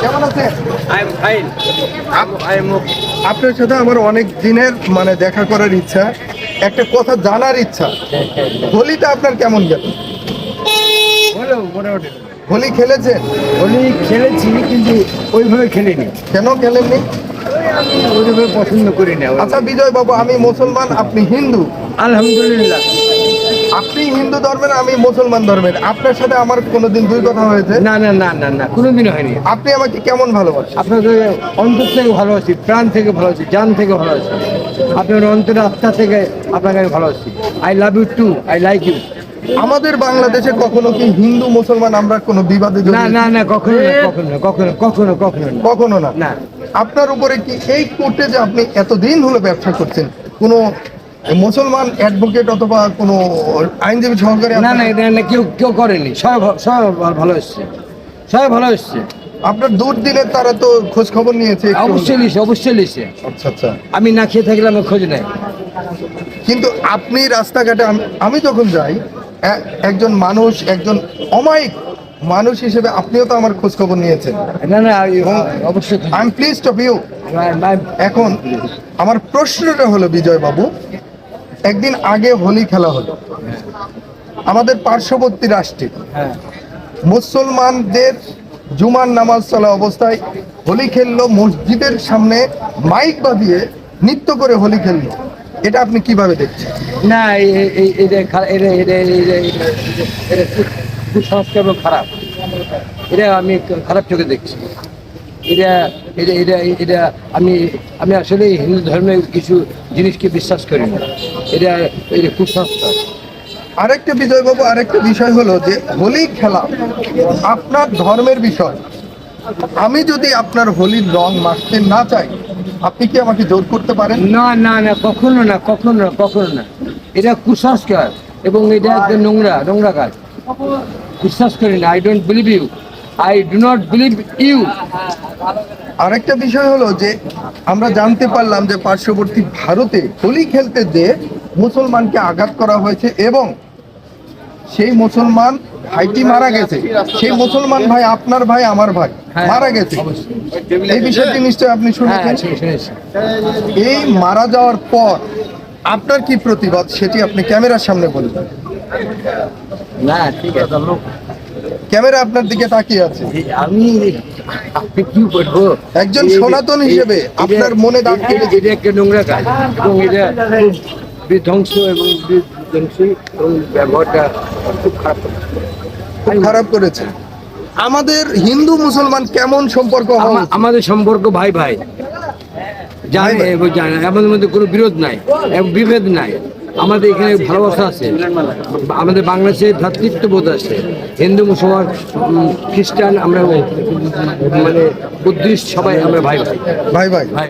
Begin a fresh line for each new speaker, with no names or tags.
কেমন আছেন. আপনার সাথে আমার অনেক দিনের মানে দেখা করার ইচ্ছা একটা কথা জানার ইচ্ছা। হোলিটা আপনার কেমন গেল?
বলো মোটামুটি।
হোলি খেলেছেন?
হোলি খেলেছি কিন্তু ওইভাবে খেলিনি।
কেন খেলেননি?
ওইভাবে পছন্দ করি না
আচ্ছা বিজয় বাবু আমি মুসলমান আপনি হিন্দু।
আলহামদুলিল্লাহ।
হিন্দু ধর্মের আমি মুসলমান ধর্মের। আপনার সাথে আমার কোনোদিন দুই কথা হয়েছে?
না না না না না কোনোদিন হয়নি।
আপনি আমাকে কেমন ভালোবাসেন?
আপনাকে অন্তর থেকে ভালোবাসি প্রাণ থেকে ভালোবাসি জান থেকে ভালোবাসি আপনার অন্তরের আত্মা থেকে আপনাকে আমি ভালোবাসি I love you too I like you
আমাদের বাংলাদেশে কখনো কি হিন্দু মুসলমান আমরা কোনো বিবাদে
না না না কখনো না কখনো না, কখনো কখনো কখনো না।
কখনো না।
না।
আপনার উপরে কি এই কোর্টে যে আপনি এতদিন হলো ব্যবসা করছেন কোনো মুসলমান অ্যাডভোকেট অথবা কোনো আইনজীবী সহকারী
না না এটা না কেউ কেউ করেনি। সবাই ভা- ভালো এসছে। সবাই ভালো এসছে।
আপনার দুর্দিনের তারা তো খোঁজ খবর নিয়েছে
অবশ্যই লিখছে অবশ্যই লিখছে
আচ্ছা আচ্ছা।
আমি না খেয়ে থাকলে আমার খোঁজ নেই।
কিন্তু আপনি রাস্তাঘাটে আমি- যখন যাই একজন মানুষ একজন অমায়িক মানুষ হিসেবে আপনিও তো আমার খোঁজ খবর নিয়েছেন।
না না অবশ্যই।
I am please of you এখন আমার প্রশ্নটা হলো বিজয় বাবু একদিন আগে হোলি খেলা হলো। আমাদের পার্শ্ববর্তী রাষ্ট্রে
হ্যাঁ।
মুসলমানদের জুমার নামাজ চলা অবস্থায় হোলি খেললো মসজিদের সামনে মাইক বাঁধিয়ে নৃত্য করে হোলি খেললো। এটা আপনি কীভাবে দেখছেন?
না কুসংস্কার এবং খারাপ। এটা আমি খারাপ চোখে দেখছি। এটা এটা এটা এটা আমি আমি আসলে হিন্দু ধর্মের কিছু জিনিসকে বিশ্বাস করি না। এটা এটা কুসংস্কার।
আরেকটা বিজয় বাবু আরেকটা বিষয় হলো যে হোলি খেলা আপনার ধর্মের বিষয়। আমি যদি আপনার হোলির রং মাখতে না চাই আপনি কি আমাকে জোর করতে পারেন?
না না না কখনো না কখনো না কখনো না। এটা কুসংস্কার এবং এটা একটা নোংরা নোংরা কাজ। বিশ্বাস করি না I don't believe you I do not believe you
আরেকটা বিষয় হলো যে আমরা জানতে পারলাম যে পার্শ্ববর্তী ভারতে হোলি খেলতে যে মুসলমানকে আঘাত করা হয়েছে এবং সেই মুসলমান ভাইটি মারা গেছে। সেই মুসলমান ভাই আপনার ভাই আমার ভাই
হ্যাঁ,
মারা গেছে। এই বিষয়টি নিশ্চয়ই আপনি
হ্যাঁ
শুনেছেন এই মারা যাওয়ার পর আপনার কি প্রতিবাদ? সেটি আপনি ক্যামেরার সামনে বলবেন
না ঠিক আছে
ক্যামেরা আপনার দিকে তাকিয়ে আছে।
আমি আপনি কি বলব?
একজন সনাতন হিসেবে আপনার মনে দাগ কেটেছে।
এটা একটা নোংরা কাজ এবং এটা বিধ্বংস এবং বিধ্বংসী এবং ব্যবহারটা খুব খারাপ
খুব খারাপ করেছে। আমাদের হিন্দু মুসলমান কেমন সম্পর্ক?
আমাদের সম্পর্ক ভাই ভাই। জানে এবং জানে আমাদের মধ্যে কোনো বিরোধ নাই এবং বিভেদ নাই। আমাদের এখানে ভালোবাসা আছে। আমাদের বাংলাদেশে ভ্রাতৃত্ববোধ আছে। হিন্দু মুসলমান খ্রিস্টান আমরা মানে বুদ্ধিস্ট সবাই আমরা ভাই। ভাই
ভাই। ভাই
ভাই।